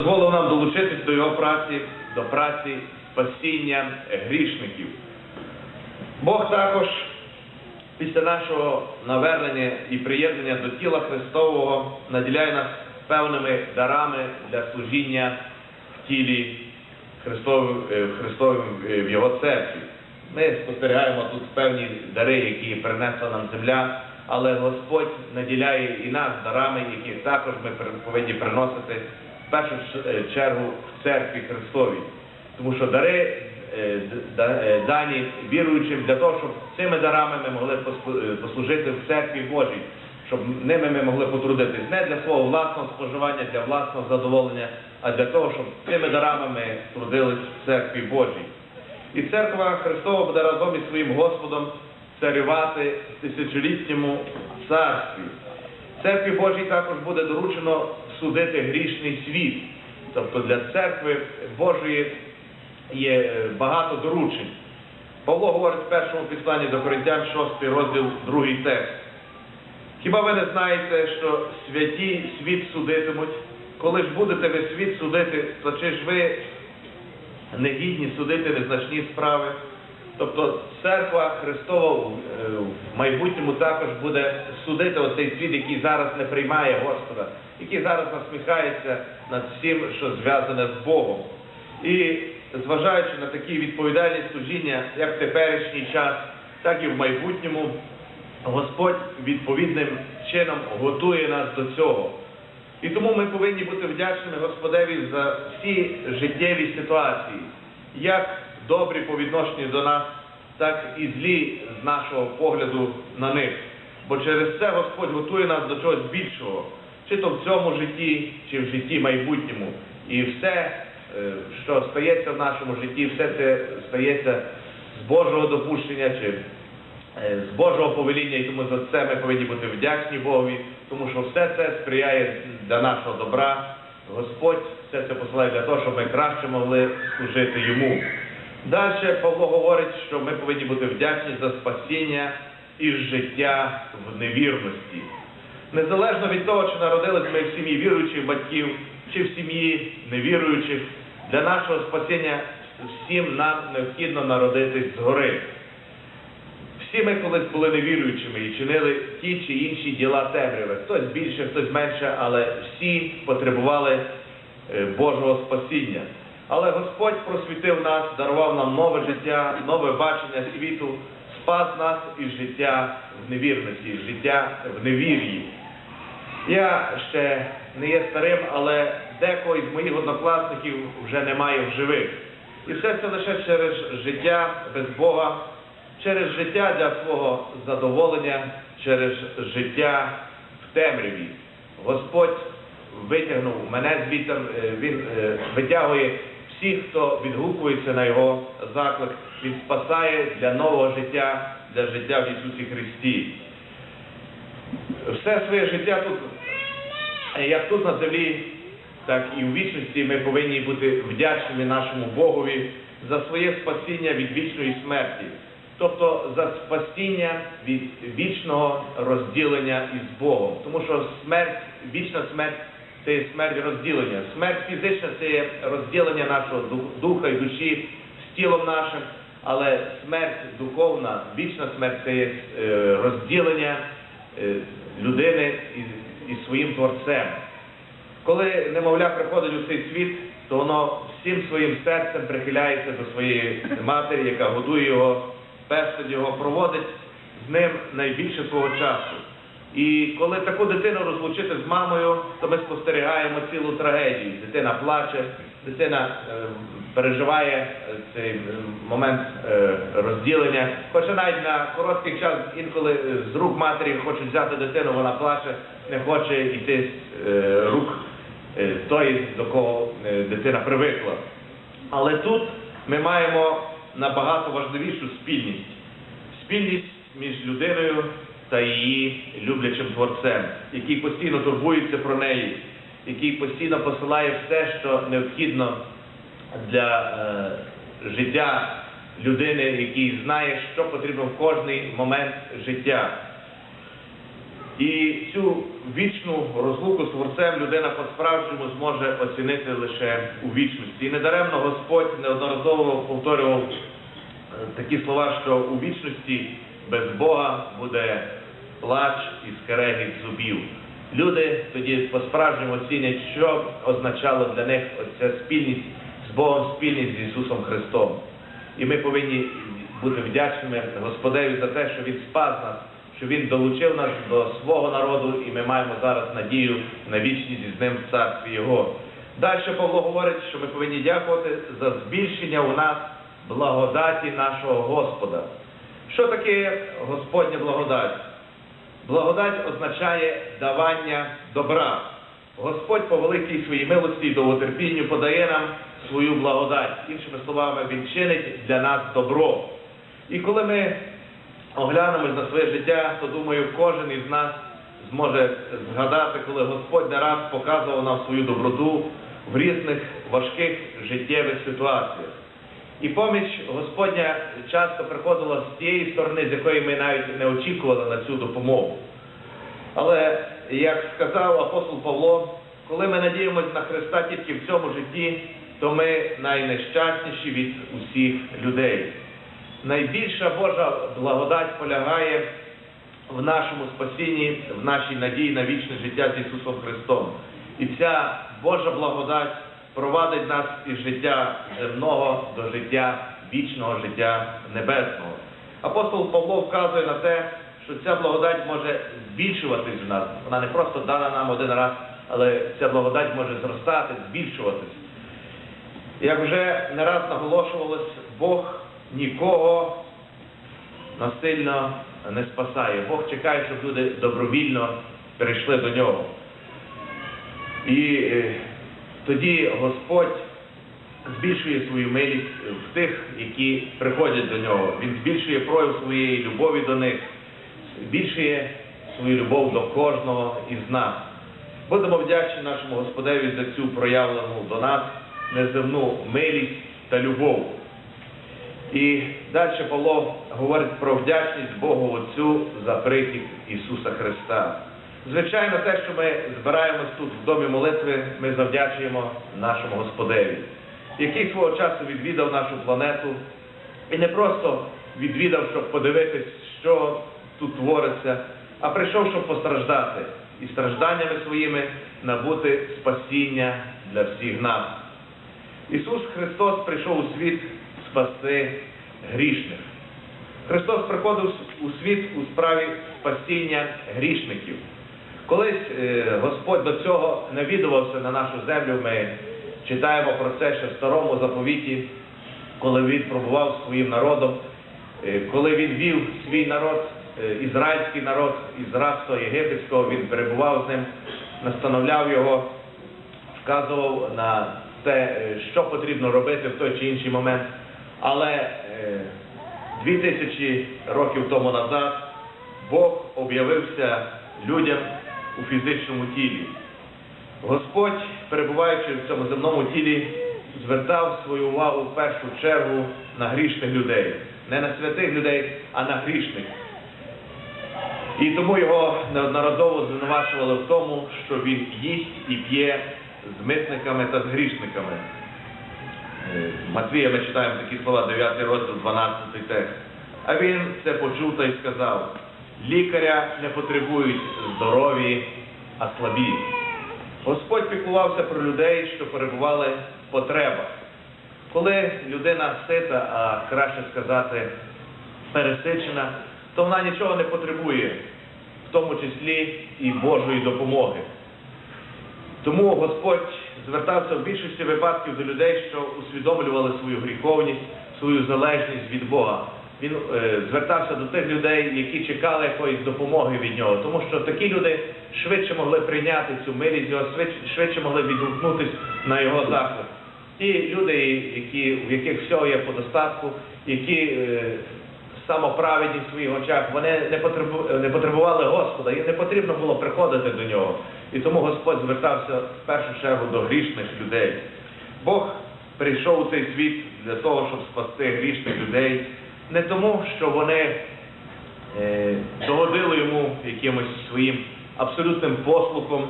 дозволив нам долучитись до його праці, до праці спасіння грішників. Бог також після нашого навернення і приєднання до тіла Христового наділяє нас певними дарами для служіння в тілі Христовим, е, е, в Його церкві. Ми спостерігаємо тут певні дари, які принесла нам земля, але Господь наділяє і нас дарами, які також ми повинні приносити в першу е, чергу в церкві Христовій. Тому що дари е, е, дані віруючим для того, щоб цими дарами ми могли послужити в церкві Божій, щоб ними ми могли потрудитись не для свого власного споживання, для власного задоволення, а для того, щоб цими дарами ми трудились в церкві Божій. І церква Христова буде разом із своїм Господом царювати в тисячолітньому царстві. Церкві Божій також буде доручено судити грішний світ. Тобто для церкви Божої є багато доручень. Павло говорить в першому посланні до Коринтян 6 розділ 2 текст. Хіба ви не знаєте, що святі світ судитимуть? Коли ж будете ви світ судити, то чи ж ви не гідні судити незначні справи? Тобто церква Христова в е, майбутньому також буде судити оцей світ, який зараз не приймає Господа, який зараз насміхається над всім, що зв'язане з Богом. І зважаючи на такі відповідальні служіння, як в теперішній час, так і в майбутньому, Господь відповідним чином готує нас до цього. І тому ми повинні бути вдячними Господеві за всі життєві ситуації, як добрі по відношенню до нас, так і злі з нашого погляду на них. Бо через це Господь готує нас до чогось більшого, чи то в цьому житті, чи в житті майбутньому. І все, е, що стається в нашому житті, все це стається з Божого допущення чи е, з Божого повеління, і тому за це ми повинні бути вдячні Богові, тому що все це сприяє для нашого добра. Господь все це посилає для того, щоб ми краще могли служити йому. Далі Павло говорить, що ми повинні бути вдячні за спасіння і життя в невірності. Незалежно від того, чи народились ми в сім'ї віруючих батьків, чи в сім'ї невіруючих, для нашого спасіння всім нам необхідно народитись згори. Всі ми колись були невіруючими і чинили ті чи інші діла темряви. Хтось більше, хтось менше, але всі потребували е, Божого спасіння. Але Господь просвітив нас, дарував нам нове життя, нове бачення світу, спас нас із життя в невірності, життя в невір'ї. Я ще не є старим, але декого із моїх однокласників вже немає в живих. І все це лише через життя без Бога, через життя для свого задоволення, через життя в темряві. Господь витягнув мене звідти, е, він е, витягує всіх, хто відгукується на його заклик, він спасає для нового життя, для життя в Ісусі Христі. Все своє життя тут, як тут на землі, так і в вічності ми повинні бути вдячними нашому Богові за своє спасіння від вічної смерті, тобто за спасіння від вічного розділення із Богом. Тому що смерть, вічна смерть це є смерть розділення. Смерть фізична це є розділення нашого духа і душі з тілом нашим, але смерть духовна, вічна смерть це є е, розділення е, людини із, своїм творцем. Коли немовля приходить у цей світ, то воно всім своїм серцем прихиляється до своєї матері, яка годує його, пестить його, проводить з ним найбільше свого часу. І коли таку дитину розлучити з мамою, то ми спостерігаємо цілу трагедію. Дитина плаче, дитина е, переживає е, цей е, момент е, розділення. Хоча навіть на короткий час інколи е, з рук матері хочуть взяти дитину, вона плаче, не хоче йти з е, рук е, тої, до кого дитина привикла. Але тут ми маємо набагато важливішу спільність. Спільність між людиною та її люблячим творцем, який постійно турбується про неї, який постійно посилає все, що необхідно для е, життя людини, який знає, що потрібно в кожний момент життя. І цю вічну розлуку з Творцем людина по-справжньому зможе оцінити лише у вічності. І недаремно Господь неодноразово повторював е, такі слова, що у вічності без Бога буде плач і скрегіт зубів. Люди тоді по-справжньому оцінять, що означало для них оця спільність з Богом, спільність з Ісусом Христом. І ми повинні бути вдячними Господеві за те, що Він спас нас, що Він долучив нас до свого народу, і ми маємо зараз надію на вічність із ним в царстві Його. Далі Павло говорить, що ми повинні дякувати за збільшення у нас благодаті нашого Господа. Що таке Господня благодать? Благодать означає давання добра. Господь по великій своїй милості і довготерпінню подає нам свою благодать. Іншими словами, Він чинить для нас добро. І коли ми оглянемось на своє життя, то думаю, кожен із нас зможе згадати, коли Господь не раз показував нам свою доброту в різних важких життєвих ситуаціях. І поміч Господня часто приходила з тієї сторони, з якої ми навіть не очікували на цю допомогу. Але, як сказав апостол Павло, коли ми надіємося на Христа тільки в цьому житті, то ми найнещасніші від усіх людей. Найбільша Божа благодать полягає в нашому спасінні, в нашій надії на вічне життя з Ісусом Христом. І ця Божа благодать провадить нас із життя земного до життя вічного життя небесного. Апостол Павло вказує на те, що ця благодать може збільшуватись в нас. Вона не просто дана нам один раз, але ця благодать може зростати, збільшуватись. Як вже не раз наголошувалось, Бог нікого насильно не спасає. Бог чекає, щоб люди добровільно перейшли до нього. І е, тоді Господь збільшує свою милість в тих, які приходять до нього. Він збільшує прояв своєї любові до них, збільшує свою любов до кожного із нас. Будемо вдячні нашому Господеві за цю проявлену до нас неземну милість та любов. І далі Павло говорить про вдячність Богу Отцю за прихід Ісуса Христа. Звичайно, те, що ми збираємось тут в домі молитви, ми завдячуємо нашому Господеві, який свого часу відвідав нашу планету і не просто відвідав, щоб подивитись, що тут твориться, а прийшов, щоб постраждати і стражданнями своїми набути спасіння для всіх нас. Ісус Христос прийшов у світ спасти грішних. Христос приходив у світ у справі спасіння грішників. Колись е, Господь до цього навідувався на нашу землю. Ми читаємо про це ще в старому заповіті, коли він пробував своїм народом, е, коли він вів свій народ, е, ізраїльський народ із рабства єгипетського, він перебував з ним, настановляв його, вказував на те, що потрібно робити в той чи інший момент. Але дві тисячі років тому назад Бог об'явився людям у фізичному тілі. Господь, перебуваючи в цьому земному тілі, звертав свою увагу в першу чергу на грішних людей. Не на святих людей, а на грішних. І тому його неодноразово звинувачували в тому, що він їсть і п'є з митниками та з грішниками. Е, Матвія ми читаємо такі слова, 9 розділ, 12 текст. А він це почув та й сказав: лікаря не потребують здорові, а слабі. Господь піклувався про людей, що перебували в потребах. Коли людина сита, а краще сказати, пересичена, то вона нічого не потребує, в тому числі і Божої допомоги. Тому Господь звертався в більшості випадків до людей, що усвідомлювали свою гріховність, свою залежність від Бога. Він е, звертався до тих людей, які чекали якоїсь допомоги від нього, тому що такі люди швидше могли прийняти цю милість, його швидше, могли відгукнутися на його заклик. Ті люди, які, в яких всього є по достатку, які е, самоправедні в своїх очах, вони не, потребу, не потребували Господа, їм не потрібно було приходити до нього. І тому Господь звертався в першу чергу до грішних людей. Бог прийшов у цей світ для того, щоб спасти грішних людей, не тому, що вони е, догодили йому якимось своїм абсолютним послухом,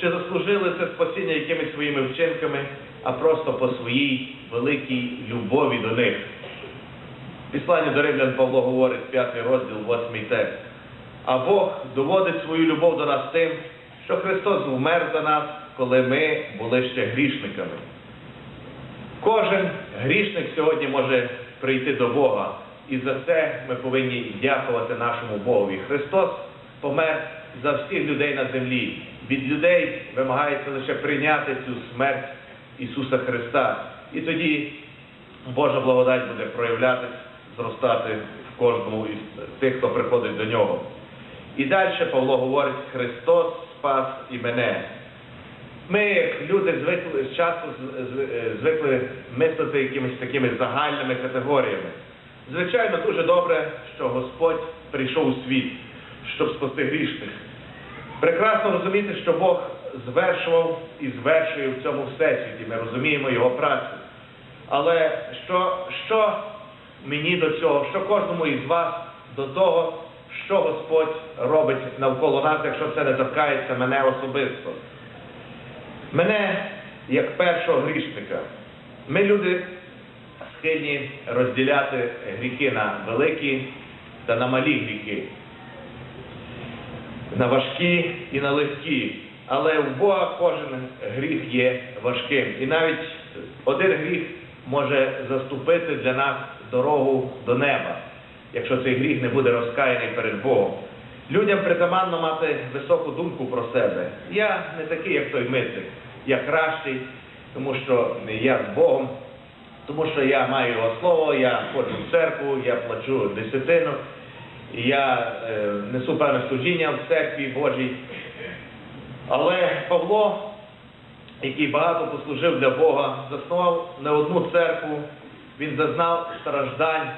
чи заслужили це спасіння якимись своїми вчинками, а просто по своїй великій любові до них. Післання до Римлян Павло говорить, 5 розділ, 8 текст. А Бог доводить свою любов до нас тим, що Христос вмер за нас, коли ми були ще грішниками. Кожен грішник сьогодні може прийти до Бога, і за це ми повинні дякувати нашому Богові. Христос помер за всіх людей на землі. Від людей вимагається лише прийняти цю смерть Ісуса Христа. І тоді Божа благодать буде проявлятись, зростати в кожному із тих, хто приходить до нього. І далі Павло говорить, Христос спас і мене. Ми, як люди, звикли з- звикли мислити якимись такими загальними категоріями. Звичайно, дуже добре, що Господь прийшов у світ, щоб спасти грішних. Прекрасно розуміти, що Бог звершував і звершує в цьому всесвіті. Ми розуміємо його працю. Але що, що мені до цього, що кожному із вас до того, що Господь робить навколо нас, якщо це не торкається мене особисто? Мене як першого грішника. Ми люди схильні розділяти гріхи на великі та на малі гріхи, на важкі і на легкі. Але в Бога кожен гріх є важким. І навіть один гріх може заступити для нас дорогу до неба, якщо цей гріх не буде розкаяний перед Богом. Людям притаманно мати високу думку про себе. Я не такий, як той митник. Я кращий, тому що я з Богом, тому що я маю його слово, я ходжу в церкву, я плачу десятину, я е, несу певне служіння в церкві Божій. Але Павло, який багато послужив для Бога, заснував не одну церкву, він зазнав страждань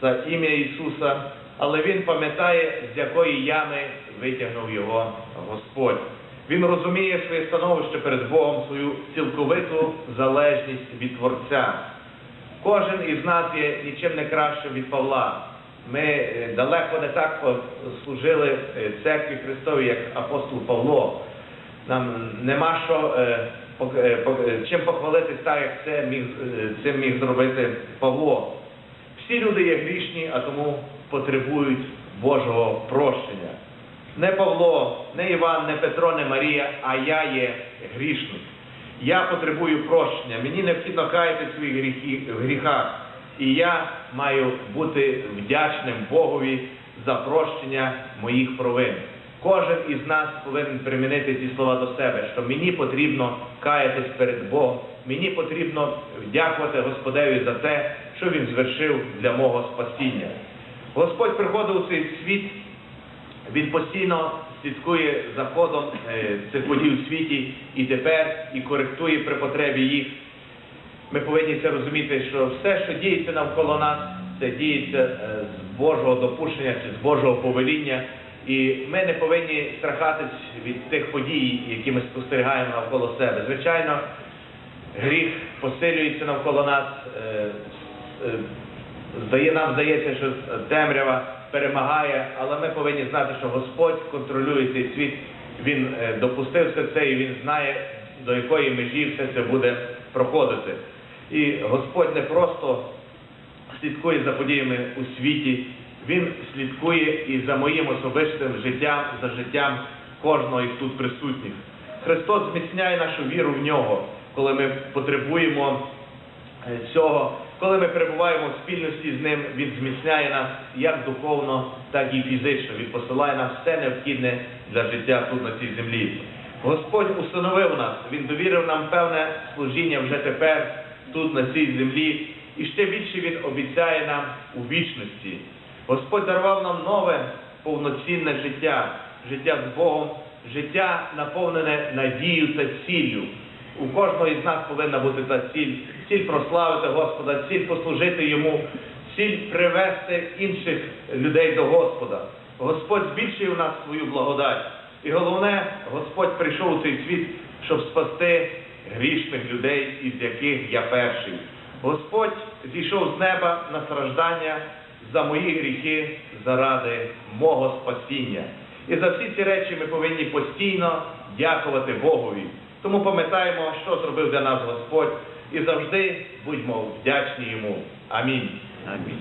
за ім'я Ісуса, але він пам'ятає, з якої ями витягнув його Господь. Він розуміє своє становище перед Богом, свою цілковиту залежність від Творця. Кожен із нас є нічим не кращим від Павла. Ми е, далеко не так служили е, церкві Христовій, як апостол Павло. Нам нема що е, чим похвалитись так, як це міг, цим міг зробити Павло. Всі люди є грішні, а тому потребують Божого прощення. Не Павло, не Іван, не Петро, не Марія, а я є грішник. Я потребую прощення. Мені необхідно каяти в своїх в гріхах. І я маю бути вдячним Богові за прощення моїх провин. Кожен із нас повинен примінити ці слова до себе, що мені потрібно каятись перед Богом, мені потрібно дякувати Господеві за те, що Він звершив для мого спасіння. Господь приходив у цей світ, він постійно слідкує за ходом е, цих подій у світі і тепер і коректує при потребі їх. Ми повинні це розуміти, що все, що діється навколо нас, це діється е, з Божого допущення чи з Божого повеління. І ми не повинні страхатись від тих подій, які ми спостерігаємо навколо себе. Звичайно, гріх посилюється навколо нас. е, нам здається, що темрява перемагає, але ми повинні знати, що Господь контролює цей світ. Він е, допустив все це і він знає, до якої межі все це буде проходити. І Господь не просто слідкує за подіями у світі, Він слідкує і за моїм особистим життям, за життям кожного із тут присутніх. Христос зміцняє нашу віру в нього, коли ми потребуємо е, цього, коли ми перебуваємо в спільності з ним, він зміцняє нас як духовно, так і фізично. Він посилає нам все необхідне для життя тут на цій землі. Господь установив нас, Він довірив нам певне служіння вже тепер, тут на цій землі, і ще більше Він обіцяє нам у вічності. Господь дарував нам нове повноцінне життя, життя з Богом, життя наповнене надією та ціллю. У кожного із нас повинна бути та ціль, ціль прославити Господа, ціль послужити Йому, ціль привести інших людей до Господа. Господь збільшує у нас свою благодать. І головне, Господь прийшов у цей світ, щоб спасти грішних людей, із яких я перший. Господь зійшов з неба на страждання за мої гріхи заради мого спасіння. І за всі ці речі ми повинні постійно дякувати Богові. Тому пам'ятаємо, що зробив для нас Господь, і завжди будьмо вдячні йому. Амінь. Амінь.